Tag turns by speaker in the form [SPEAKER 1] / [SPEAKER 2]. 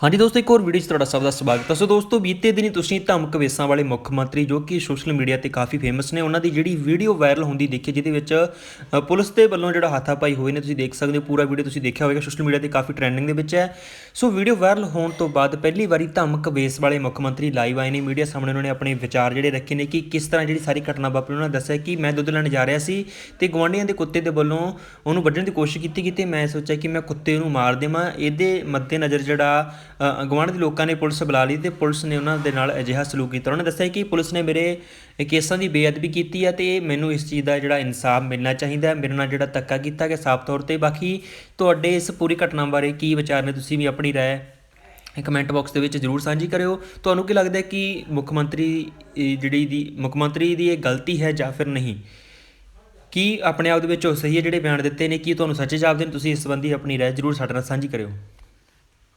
[SPEAKER 1] ਹਾਂਜੀ ਦੋਸਤੋ ਇੱਕ ਹੋਰ ਵੀਡੀਓ 'ਚ ਤੁਹਾਡਾ ਸਭ ਦਾ ਸਵਾਗਤ ਹੈ। ਸੋ ਦੋਸਤੋ ਬੀਤੇ ਦਿਨੀ ਤੁਸੀਂ ਧਮਕ ਵੇਸਾਂ ਵਾਲੇ ਮੁੱਖ ਮੰਤਰੀ ਜੋ ਕਿ ਸੋਸ਼ਲ ਮੀਡੀਆ ਤੇ ਕਾਫੀ ਫੇਮਸ ਨੇ ਉਹਨਾਂ ਦੀ ਜਿਹੜੀ ਵੀਡੀਓ ਵਾਇਰਲ ਹੁੰਦੀ ਦੇਖੀ ਜਿਹਦੇ ਵਿੱਚ ਅ, ਪੁਲਿਸ ਦੇ ਵੱਲੋਂ ਜਿਹੜਾ ਹਾਥਾਪਾਈ ਹੋਏ ਨੇ ਤੁਸੀਂ ਦੇਖ ਸਕਦੇ ਹੋ ਪੂਰਾ ਵੀਡੀਓ ਤੁਸੀਂ ਦੇਖਿਆ ਹੋਵੇਗਾ ਸੋਸ਼ਲ ਮੀਡੀਆ ਤੇ ਕਾਫੀ ਟ੍ਰੈਂਡਿੰਗ ਦੇ ਵਿੱਚ ਹੈ। ਸੋ ਵੀਡੀਓ ਵਾਇਰਲ ਹੋਣ ਤੋਂ ਬਾਅਦ ਪਹਿਲੀ ਵਾਰੀ ਧਮਕ ਵੇਸ ਵਾਲੇ ਮੁੱਖ ਮੰਤਰੀ ਲਾਈਵ ਆਏ ਨੇ ਮੀਡੀਆ ਸਾਹਮਣੇ ਉਹਨਾਂ ਨੇ ਆਪਣੇ ਵਿਚਾਰ ਜਿਹੜੇ ਰੱਖੇ ਨੇ ਕਿ ਕਿਸ ਤਰ੍ਹਾਂ ਜਿਹੜੀ ਸਾਰੀ ਘਟਨਾ ਵਾਪਰੀ ਉਹਨਾਂ ਨੇ ਦੱਸਿਆ ਕਿ ਮੈਂ ਦੁੱਧ ਲੈਣ ਜਾ ਰਿਹਾ ਸੀ ਤੇ ਗੁਆਂਢੀਆਂ ਦੇ ਕੁੱਤੇ ਦੇ ਵੱਲੋਂ ਉਹਨੂੰ ਵੱਢਣ ਦੀ ਕੋਸ਼ਿਸ਼ ਕੀਤੀ ਗਈ ਤੇ ਮੈਂ ਸੋਚਿਆ ਕਿ ਮੈਂ ਕੁੱਤੇ ਨੂੰ ਮਾਰ ਦੇਵਾਂ। ਇਹਦੇ ਮੱਦੇਨਜ਼ਰ ਜਿਹੜਾ ਅ, ਦੇ ਲੋਕਾਂ ਨੇ ਪੁਲਿਸ ਬੁਲਾ ਲਈ ਤੇ ਪੁਲਿਸ ਨੇ ਉਹਨਾਂ ਦੇ ਨਾਲ ਅਜਿਹਾ ਸਲੂਕ ਕੀਤਾ। ਉਹਨਾਂ ਨੇ ਦੱਸਿਆ ਕਿ ਪੁਲਿਸ ਨੇ ਮੇਰੇ ਕੇਸਾਂ ਦੀ ਬੇਅਦਬੀ ਕੀਤੀ ਹੈ ਤੇ ਮੈਨੂੰ ਇਸ ਚੀਜ਼ ਦਾ ਜਿਹੜਾ ਇਨਸਾਫ ਮਿਲਣਾ ਚਾਹੀਦਾ ਹੈ ਮੇਰੇ ਨਾਲ ਜਿਹੜਾ ਧੱਕਾ ਕੀਤਾ ਗਿਆ ਸਾਫ਼ ਤੌਰ ਤੇ। ਬਾਕੀ ਤੁਹਾਡੇ ਇਸ ਪੂਰੀ ਘਟਨਾ ਬਾਰੇ ਕੀ ਵਿਚਾਰ ਨੇ ਤੁਸੀਂ ਵੀ ਆਪਣੀ ਰਾਏ ਕਮੈਂਟ ਬਾਕਸ ਦੇ ਵਿੱਚ ਜਰੂਰ ਸਾਂਝੀ ਕਰਿਓ। ਤੁਹਾਨੂੰ ਕੀ ਲੱਗਦਾ ਹੈ ਕਿ ਮੁੱਖ ਮੰਤਰੀ ਜਿਹੜੀ ਦੀ ਮੁੱਖ ਮੰਤਰੀ ਦੀ ਇਹ ਗਲਤੀ ਹੈ ਜਾਂ ਫਿਰ ਨਹੀਂ? ਕੀ ਆਪਣੇ ਆਪ ਦੇ ਵਿੱਚ ਉਹ ਸਹੀ ਹੈ ਜਿਹੜੇ ਬਿਆਨ ਦਿੱਤੇ ਨੇ? ਕੀ ਤੁਹਾਨੂੰ ਸੱਚੇ ਜਾਪਦੇ ਨੇ ਤੁਸੀਂ ਇਸ ਸੰਬੰਧੀ ਆਪਣੀ ਰਾਏ ਜਰੂਰ ਸਾਡੇ ਨਾਲ ਸਾਂਝੀ ਕਰਿਓ।